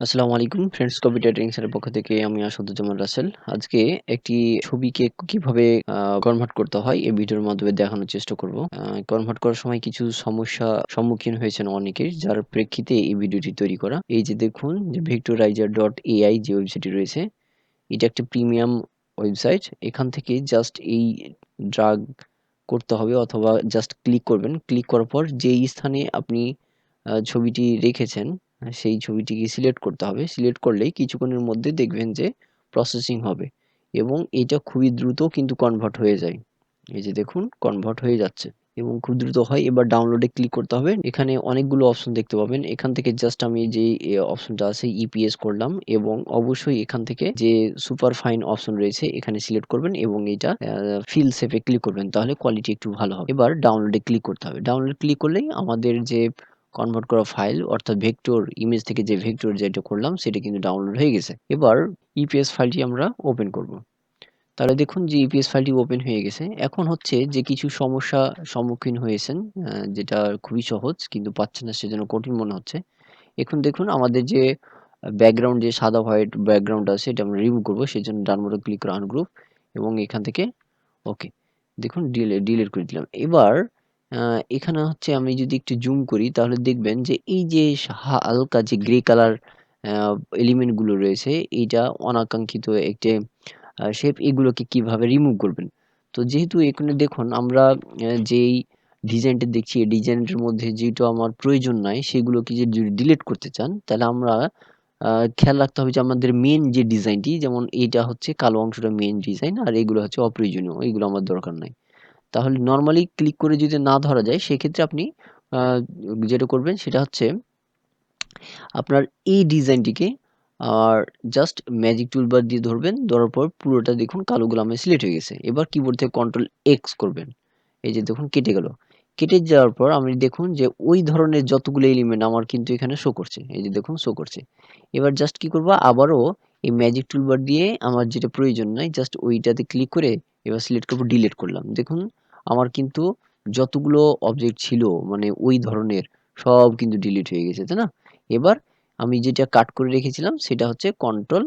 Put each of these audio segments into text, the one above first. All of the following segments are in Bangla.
আসসালামু আলাইকুম ফ্রেন্ডস কম্পিউটার ট্রেনিংস এর পক্ষ থেকে আমি আসাদুজ্জামান রাসেল। আজকে একটি ছবিকে কীভাবে কনভার্ট করতে হয় এই ভিডিওর মাধ্যমে দেখানোর চেষ্টা করব। কনভার্ট করার সময় কিছু সমস্যা সম্মুখীন হয়েছেন অনেকেই যার প্রেক্ষিতে এই ভিডিওটি তৈরি করা। এই যে দেখুন যে ভেক্টোরাইজার ডট এআই যে ওয়েবসাইটটি রয়েছে, এটা একটি প্রিমিয়াম ওয়েবসাইট এখান থেকে জাস্ট এই ড্রাগ করতে হবে অথবা জাস্ট ক্লিক করবেন। ক্লিক করার পর যেই স্থানে আপনি ছবিটি রেখেছেন সেই ছবিটিকে সিলেক্ট করতে হবে। সিলেক্ট করলেই কিছুক্ষণের মধ্যে দেখবেন যে প্রসেসিং হবে এবং এটা খুবই দ্রুত কিন্তু কনভার্ট হয়ে যায়। এই যে দেখুন কনভার্ট হয়ে যাচ্ছে এবং খুব দ্রুত হয়। এবার ডাউনলোডে ক্লিক করতে হবে। এখানে অনেকগুলো অপশন দেখতে পাবেন। এখান থেকে জাস্ট আমি যে অপশনটা আছে ইপিএস করলাম এবং অবশ্যই এখান থেকে যে সুপার ফাইন অপশন রয়েছে, এখানে সিলেক্ট করবেন এবং এটা ফিল সেফে ক্লিক করবেন। তাহলে কোয়ালিটি একটু ভালো হবে। এবার ডাউনলোডে ক্লিক করতে হবে। ডাউনলোড ক্লিক করলেই আমাদের যে কনভার্ট করা ফাইল অর্থাৎ ভেক্টর ইমেজ থেকে যে ভেক্টর যেটা করলাম, সেটা কিন্তু ডাউনলোড হয়ে গেছে। এবার ইপিএস ফাইলটি আমরা ওপেন করব। তাহলে দেখুন যে ইপিএস ফাইলটি ওপেন হয়ে গেছে। এখন হচ্ছে যে কিছু সমস্যা সম্মুখীন হয়েছেন যেটা খুবই সহজ, কিন্তু পাচ্ছেন না সেজন্য কঠিন মনে হচ্ছে। এখন দেখুন আমাদের যে ব্যাকগ্রাউন্ড যে সাদা হোয়াইট ব্যাকগ্রাউন্ড আছে, এটা আমরা রিমুভ করব সেই জন্য ডান মোটে ক্লিক করে আনগ্রুপ এবং এখান থেকে ওকে দেখুন ডিলে ডিলিট করে দিলাম। এবার এখানে হচ্ছে আমি যদি একটু জুম করি, তাহলে দেখবেন যে এই যে হালকা যে গ্রে কালার এলিমেন্টগুলো রয়েছে, এইটা অনাকাঙ্ক্ষিত একটি শেপ এগুলোকে কীভাবে রিমুভ করবেন? তো যেহেতু এখানে দেখুন আমরা যেই ডিজাইনটা দেখছি, এই ডিজাইনটার মধ্যে যেটা আমার প্রয়োজন নাই, সেগুলোকে যদি ডিলিট করতে চান, তাহলে আমরা খেয়াল রাখতে হবে যে আমাদের মেন যে ডিজাইনটি যেমন এইটা হচ্ছে কালো অংশটা মেন ডিজাইন আর এগুলো হচ্ছে অপ্রয়োজনীয়, এগুলো আমার দরকার নাই। তাহলে নর্মালি ক্লিক করে যদি না ধরা যায়, সেক্ষেত্রে আপনি যেটা করবেন সেটা হচ্ছে আপনার এই ডিজাইনটিকে, আর জাস্ট ম্যাজিক টুলবার দিয়ে ধরবেন। ধরার পর পুরোটা দেখুন কালো গোলামে সিলেক্ট হয়ে গেছে। এবার কিবোর্ড থেকে কন্ট্রোল এক্স করবেন। এই যে দেখুন, কেটে গেল। কেটে যাওয়ার পর আমি দেখুন যে ওই ধরনের যতগুলো এলিমেন্ট আমার কিন্তু এখানে শো করছে। এই যে দেখুন শো করছে। এবার জাস্ট কি করব? আবারও এই ম্যাজিক টুলবার দিয়ে আমার যেটা প্রয়োজন নাই জাস্ট ওইটাতে ক্লিক করে এবার সিলেক্ট করব ডিলিট করলাম। দেখুন আমার কিন্তু যতগুলো অবজেক্ট ছিল মানে ওই ধরনের সব কিন্তু ডিলিট হয়ে গেছে, তাই না? এবার আমি যেটা কাট করে রেখেছিলাম সেটা হচ্ছে control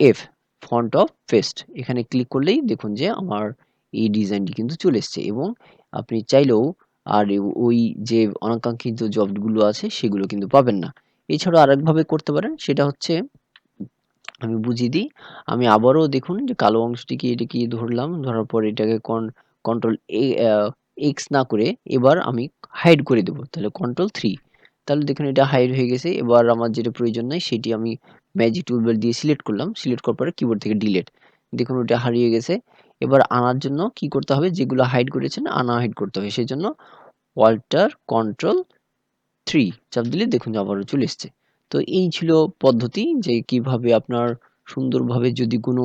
F font of fest এখানে ক্লিক করলেই দেখুন যে আমার এই ডিজাইনটি কিন্তু চলে এসছে এবং আপনি চাইলেও আর ওই যে অনাকাঙ্ক্ষিত জবগুলো আছে সেগুলো কিন্তু পাবেন না। এছাড়াও আরেকভাবে করতে পারেন, সেটা হচ্ছে আমি বুঝিয়ে দিই, আমি আবারও দেখুন যে কালো অংশটিকে এটাকে ধরলাম, ধরার পর এটাকে কন কন্ট্রোল এক্স না করে এবার আমি হাইড করে দেবো। তাহলে কন্ট্রোল থ্রি তাহলে দেখুন এটা হাইড হয়ে গেছে। এবার আমার যেটা প্রয়োজন নাই, সেটি আমি ম্যাজিক টুলবার দিয়ে সিলেক্ট করলাম। সিলেক্ট করার পরে কিবোর্ড থেকে ডিলেট দেখুন ওটা হারিয়ে গেছে। এবার আনার জন্য কি করতে হবে? যেগুলো হাইড করেছেন, আনা হাইড করতে হবে। সেই জন্য ওয়াল্টার কন্ট্রোল থ্রি চাপ দিলে দেখুন আবারও চলে এসছে। তো এই ছিল পদ্ধতি যে কীভাবে আপনার সুন্দরভাবে যদি কোনো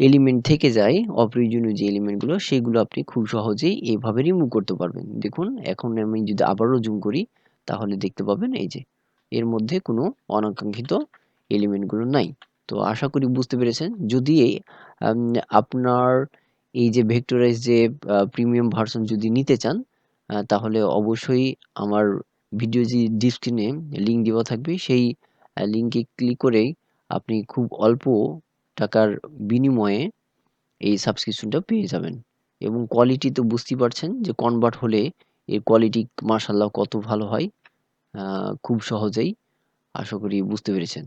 এলিমেন্ট থেকে যায়, অপ্রয়োজনীয় যে এলিমেন্টগুলো সেগুলো আপনি খুব সহজেই এইভাবে রিমুভ করতে পারবেন। দেখুন, এখন আমি যদি আবারও জুম করি, তাহলে দেখতে পাবেন এই যে, এর মধ্যে কোনো অনাকাঙ্ক্ষিত এলিমেন্টগুলো নাই। তো আশা করি বুঝতে পেরেছেন। যদি আপনার এই যে ভেক্টরাইজ যে প্রিমিয়াম ভার্সন যদি নিতে চান তাহলে অবশ্যই আমার ভিডিও যে ডিসক্রিনে লিঙ্ক দেওয়া থাকবে, সেই লিঙ্কে ক্লিক করেই আপনি খুব অল্প টাকার বিনিময়ে এই সাবস্ক্রিপশনটা পেয়ে যাবেন। এবং কোয়ালিটি তো বুঝতেই পারছেন যে কনভার্ট হলে এর কোয়ালিটি মার্শাল্লাহ কত ভালো হয় খুব সহজেই আশা করি বুঝতে পেরেছেন।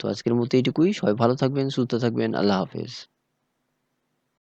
তো আজকের মতো এটুকুই সবাই ভালো থাকবেন, সুস্থ থাকবেন। আল্লাহ হাফেজ।